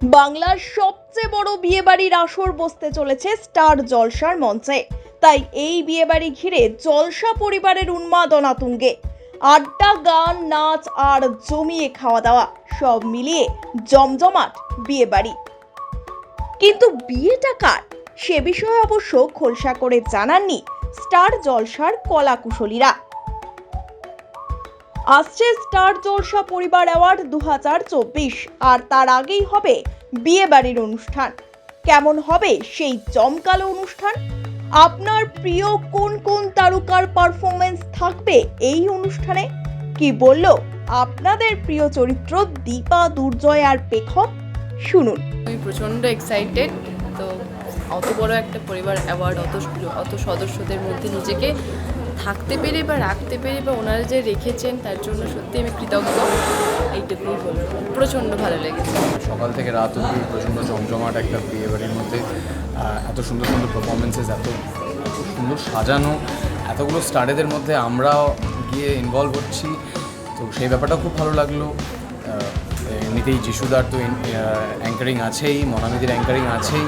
বাংলার সবচেয়ে বড় বিয়েবাড়ির আসর বসতে চলেছে স্টার জলসার মঞ্চে। তাই এই বিয়েবাড়ি ঘিরে জলসা পরিবারের উন্মাদনা তুঙ্গে। আড্ডা, গান, নাচ আর জমিয়ে খাওয়া দাওয়া সব মিলিয়ে জমজমাট বিয়েবাড়ি। কিন্তু বিয়েটা কার? সে বিষয়ে অবশ্য খোলসা করে জানাননি স্টার জলসার কলা কুশলীরা আসছে স্টার জলসা পরিবার অ্যাওয়ার্ড দু হাজার চব্বিশ। আর তার আগেই হবে বিয়ে বাড়ির অনুষ্ঠান। কেমন হবে সেই জমকালো অনুষ্ঠান? আপনার প্রিয় কোন কোন তারকার পারফরমেন্স থাকবে এই অনুষ্ঠানে? কি বলল আপনাদের প্রিয় চরিত্র দীপা, দুর্জয় আর পেখম? শুনুন। আমি প্রচণ্ড এক্সাইটেড তো অত বড় একটা পরিবার অ্যাওয়ার্ড অত অত সদস্যদের মধ্যে নিজেকে থাকতে পেরে বা রাখতে পেরে বা ওনারা যে রেখেছেন, তার জন্য সত্যি আমি কৃতজ্ঞ। এইটুকুই বলব। প্রচণ্ড ভালো লেগেছে। সকাল থেকে রাত অবধি প্রচণ্ড জমজমাট একটা বিয়ে বাড়ির মধ্যে এত সুন্দর সুন্দর পারফরমেন্সেস এত সুন্দর সাজানো, এতগুলো স্টারেদের মধ্যে আমরাও গিয়ে ইনভলভ হচ্ছি। তো সেই ব্যাপারটা খুব ভালো লাগল। এমনিতেই যিশুদার তো অ্যাঙ্কারিং আছেই, মনামিদির অ্যাঙ্কারিং আছেই।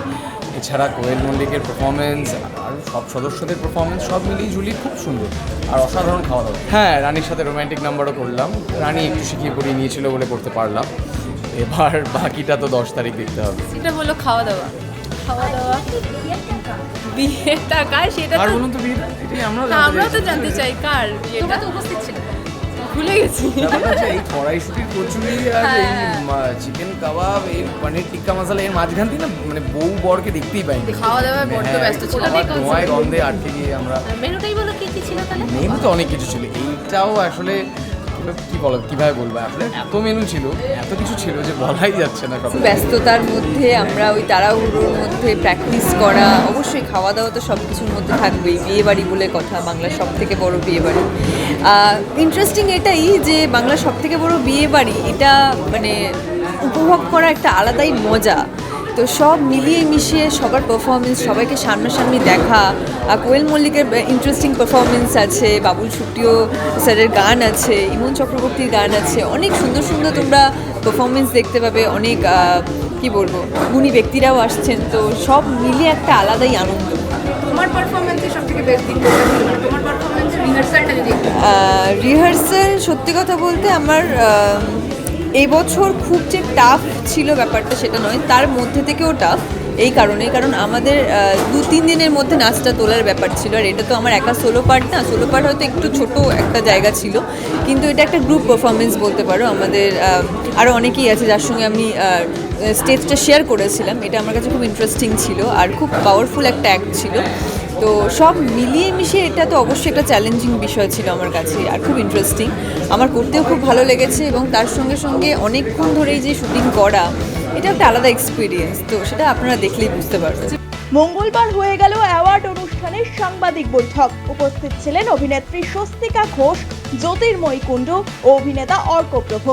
এছাড়া কোয়েল মল্লিকের পারফরমেন্স আর সব সদস্যদের পারফরমেন্স সব মিলিয়ে ঝুলি খুব সুন্দর। আর অসাধারণ খাওয়া দাওয়া। হ্যাঁ রানীর সাথে রোম্যান্টিক নাম্বারও করলাম। রানী একটু শিখিয়ে পড়িয়ে নিয়েছিল বলে করতে পারলাম। এবার বাকিটা তো দশ তারিখ দেখতে হবে। সেটা হলো খাওয়া দাওয়া। খাওয়া দাওয়া। বিয়ের টাকা সেটা আর বলুন তো বিয়েটা আমরা তো জানতে চাই কার বিয়েটা। তো উপস্থিত ছিল। ভুলে গেছি। এই কড়াইশুটির কচুরি আর এই চিকেন কাবাব এই পনির টিক্কা মশলা এর মাঝখান থেকে না মানে বউ বরকে দেখতেই পাইনি খাওয়া দাওয়ায় বড্ড হ্যাঁ, ব্যস্ত ছিল। ধোঁয়ায় গন্ধে আটকে গিয়ে আমরা মেনুটাই বলো কি কি ছিল তাহলে? মেনু তো অনেক কিছু ছিল। এইটাও আসলে কি বলো, কীভাবে বলব? আসলে এত মেনু ছিল, এত কিছু ছিল যে বলাই যাচ্ছে না কথা ব্যস্ততার মধ্যে আমরা ওই তাড়াহুড়োর মধ্যে প্র্যাকটিস করা, অবশ্যই খাওয়া দাওয়া তো সব কিছুর মধ্যে থাকবেই বিয়ে বাড়ি বলে কথা, বাংলার সব থেকে বড় বিয়ে বাড়ি ইন্টারেস্টিং এটাই যে বাংলার সব থেকে বড় বিয়ে বাড়ি এটা মানে উপভোগ করা একটা আলাদাই মজা। তো সব মিলিয়ে মিশিয়ে সবার পারফরমেন্স সবাইকে সামনাসামনি দেখা। আর কোয়েল মল্লিকের ইন্টারেস্টিং পারফরমেন্স আছে বাবুল সুপ্রিয় স্যারের গান আছে ইমন চক্রবর্তীর গান আছে। অনেক সুন্দর সুন্দর তোমরা পারফরমেন্স দেখতে পাবে অনেক কি বলব গুণী ব্যক্তিরাও আসছেন। তো সব মিলিয়ে একটা আলাদাই আনন্দ। তোমার পারফরমেন্সের সব থেকে বেস্ট দিক কোনটা? ছিল? তোমার পারফরমেন্সের রিহার্সালটা যদি রিহার্সাল সত্যি কথা বলতে আমার এবছর খুব যে টাফ ছিল ব্যাপারটা সেটা নয়, তার মধ্যে থেকেও টাফ এই কারণে, কারণ আমাদের দু তিন দিনের মধ্যে নাচটা তোলার ব্যাপার ছিল, আর এটা তো আমার একা সোলো পার্ট না সোলো পার্ট হয়তো একটু ছোট একটা জায়গা ছিল, কিন্তু এটা একটা গ্রুপ পারফরমেন্স বলতে পারো, আমাদের আরও অনেকেই আছে যার সঙ্গে আমি স্টেজটা শেয়ার করেছিলাম, এটা আমার কাছে খুব ইন্টারেস্টিং ছিল, আর খুব পাওয়ারফুল একটা অ্যাক্ট ছিল। তো সব মিলিয়ে মিশিয়ে এটা তো অবশ্যই একটা চ্যালেঞ্জিং বিষয় ছিল আমার কাছে আর খুব ইন্টারেস্টিং আমার করতেও খুব ভালো লেগেছে এবং তার সঙ্গে সঙ্গে অনেকক্ষণ ধরেই যে শুটিং করা, এটা একটা আলাদা এক্সপিরিয়েন্স তো সেটা আপনারা দেখলেই বুঝতে পারবেন। মঙ্গলবার হয়ে গেল অ্যাওয়ার্ড অনুষ্ঠানের সাংবাদিক বৈঠক। উপস্থিত ছিলেন অভিনেত্রী স্বস্তিকা ঘোষ, জ্যোতির্ময়ী কুণ্ডু ও অভিনেতা অর্কপ্রভ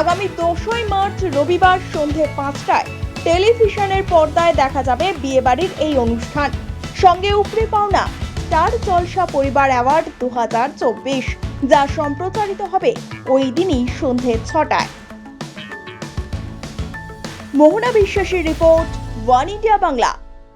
আগামী দোসই মার্চ রবিবার সন্ধে পাঁচটায় টেলিভিশনের পর্দায় দেখা যাবে বিয়েবাড়ির এই অনুষ্ঠান। সঙ্গে উপরে পাওনা স্টার জলসা পরিবার অ্যাওয়ার্ড দু হাজার চব্বিশ, যা সম্প্রচারিত হবে ওই দিনই সন্ধে ছটায়। মোহনা বিশ্বাসের রিপোর্ট, ওয়ান ইন্ডিয়া বাংলা।